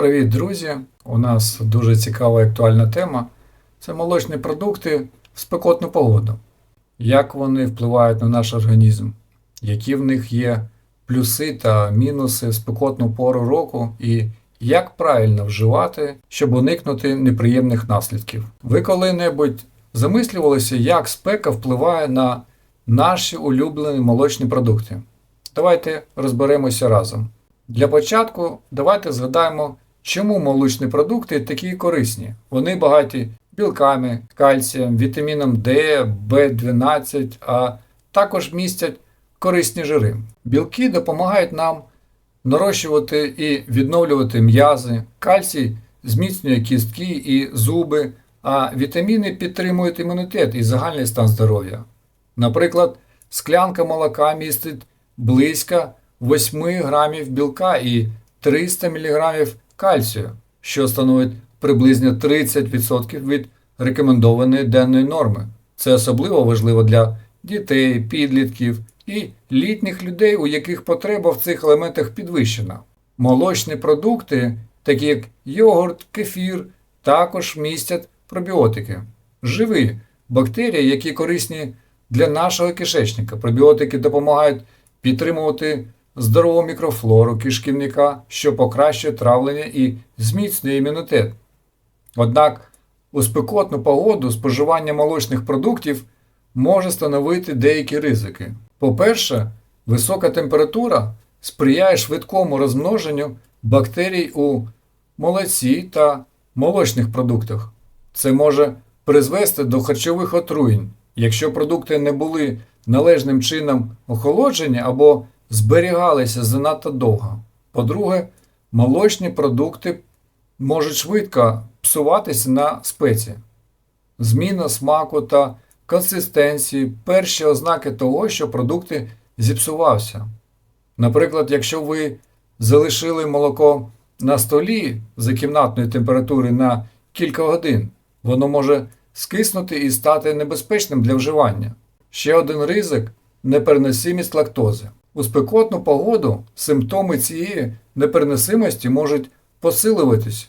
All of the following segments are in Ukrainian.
Привіт, друзі! У нас дуже цікава і актуальна тема. Це молочні продукти в спекотну погоду. Як вони впливають на наш організм, які в них є плюси та мінуси в спекотну пору року, і як правильно вживати, щоб уникнути неприємних наслідків. Ви коли-небудь замислювалися, як спека впливає на наші улюблені молочні продукти? Давайте розберемося разом. Для початку давайте згадаємо, чому молочні продукти такі корисні. Вони багаті білками, кальцієм, вітаміном D, B12, а також містять корисні жири. Білки допомагають нам нарощувати і відновлювати м'язи, кальцій зміцнює кістки і зуби, а вітаміни підтримують імунітет і загальний стан здоров'я. Наприклад, склянка молока містить близько 8 грамів білка і 300 мг кальцію, що становить приблизно 30% від рекомендованої денної норми. Це особливо важливо для дітей, підлітків і літніх людей, у яких потреба в цих елементах підвищена. Молочні продукти, такі як йогурт, кефір, також містять пробіотики, живі бактерії, які корисні для нашого кишечника. Пробіотики допомагають підтримувати здорову мікрофлору кишківника, що покращує травлення і зміцнює імунітет. Однак у спекотну погоду споживання молочних продуктів може становити деякі ризики. По-перше, висока температура сприяє швидкому розмноженню бактерій у молоці та молочних продуктах. Це може призвести до харчових отруєнь, якщо продукти не були належним чином охолоджені або зберігалися занадто довго. По-друге, молочні продукти можуть швидко псуватися на спеці. Зміна смаку та консистенції перші ознаки того, що продукти зіпсувався. Наприклад, якщо ви залишили молоко на столі за кімнатної температури на кілька годин, воно може скиснути і стати небезпечним для вживання. Ще один ризик непереносимість лактози. У спекотну погоду симптоми цієї непереносимості можуть посилюватися,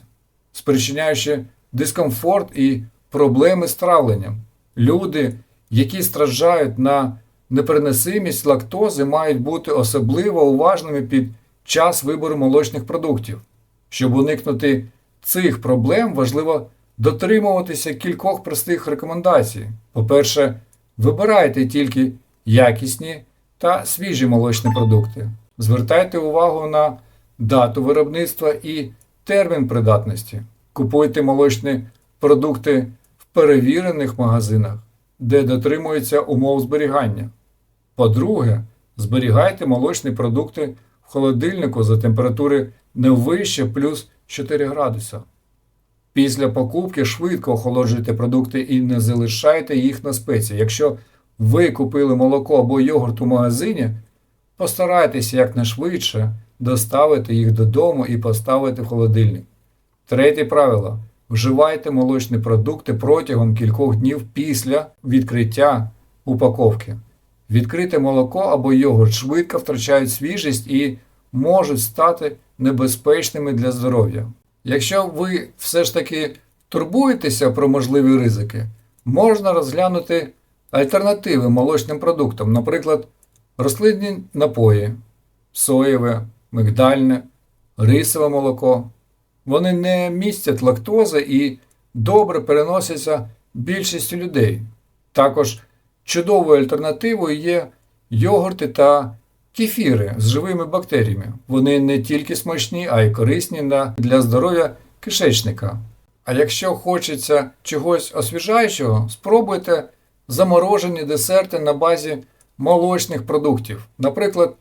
спричиняючи дискомфорт і проблеми з травленням. Люди, які страждають на непереносимість лактози, мають бути особливо уважними під час вибору молочних продуктів. Щоб уникнути цих проблем, важливо дотримуватися кількох простих рекомендацій. По-перше, вибирайте тільки якісні та свіжі молочні продукти. Звертайте увагу на дату виробництва і термін придатності. Купуйте молочні продукти в перевірених магазинах, де дотримуються умов зберігання. По-друге, зберігайте молочні продукти в холодильнику за температури не вище плюс 4 градуса. Після покупки швидко охолоджуйте продукти і не залишайте їх на спеці. Якщо ви купили молоко або йогурт у магазині, постарайтеся якнайшвидше доставити їх додому і поставити в холодильник. Третє правило. Вживайте молочні продукти протягом кількох днів після відкриття упаковки. Відкрите молоко або йогурт швидко втрачають свіжість і можуть стати небезпечними для здоров'я. Якщо ви все ж таки турбуєтеся про можливі ризики, можна розглянути альтернативи молочним продуктам, наприклад, рослинні напої, соєве, мигдальне, рисове молоко. Вони не містять лактози і добре переносяться більшістю людей. Також чудовою альтернативою є йогурти та кефіри з живими бактеріями. Вони не тільки смачні, а й корисні для здоров'я кишечника. А якщо хочеться чогось освіжаючого, спробуйте заморожені десерти на базі молочних продуктів, наприклад,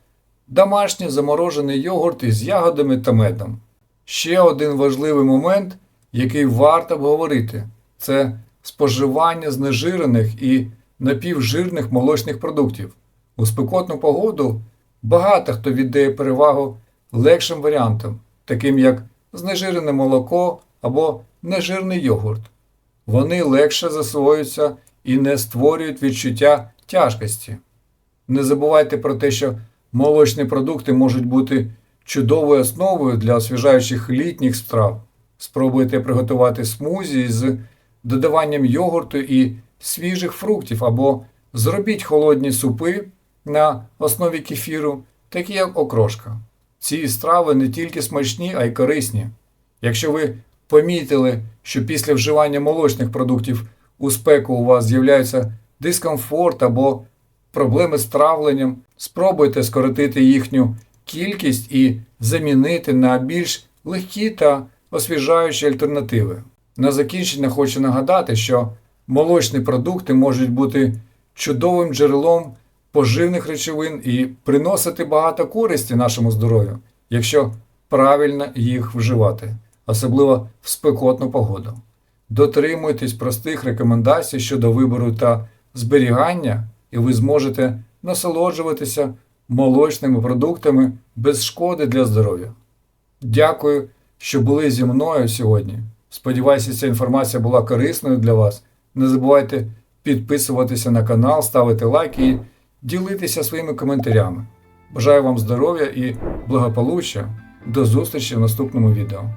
домашній заморожений йогурт із ягодами та медом. Ще один важливий момент, який варто обговорити, це споживання знежирених і напівжирних молочних продуктів. У спекотну погоду багато хто віддає перевагу легшим варіантам, таким як знежирене молоко або нежирний йогурт. Вони легше засвоюються і не створюють відчуття тяжкості. Не забувайте про те, що молочні продукти можуть бути чудовою основою для освіжаючих літніх страв. Спробуйте приготувати смузі з додаванням йогурту і свіжих фруктів або зробіть холодні супи на основі кефіру, такі як окрошка. Ці страви не тільки смачні, а й корисні. Якщо ви помітили, що після вживання молочних продуктів у спеку у вас з'являється дискомфорт або проблеми з травленням, спробуйте скоротити їхню кількість і замінити на більш легкі та освіжаючі альтернативи. На закінчення хочу нагадати, що молочні продукти можуть бути чудовим джерелом поживних речовин і приносити багато користі нашому здоров'ю, якщо правильно їх вживати, особливо в спекотну погоду. Дотримуйтесь простих рекомендацій щодо вибору та зберігання, і ви зможете насолоджуватися молочними продуктами без шкоди для здоров'я. Дякую, що були зі мною сьогодні. Сподіваюся, ця інформація була корисною для вас. Не забувайте підписуватися на канал, ставити лайки і ділитися своїми коментарями. Бажаю вам здоров'я і благополуччя. До зустрічі в наступному відео.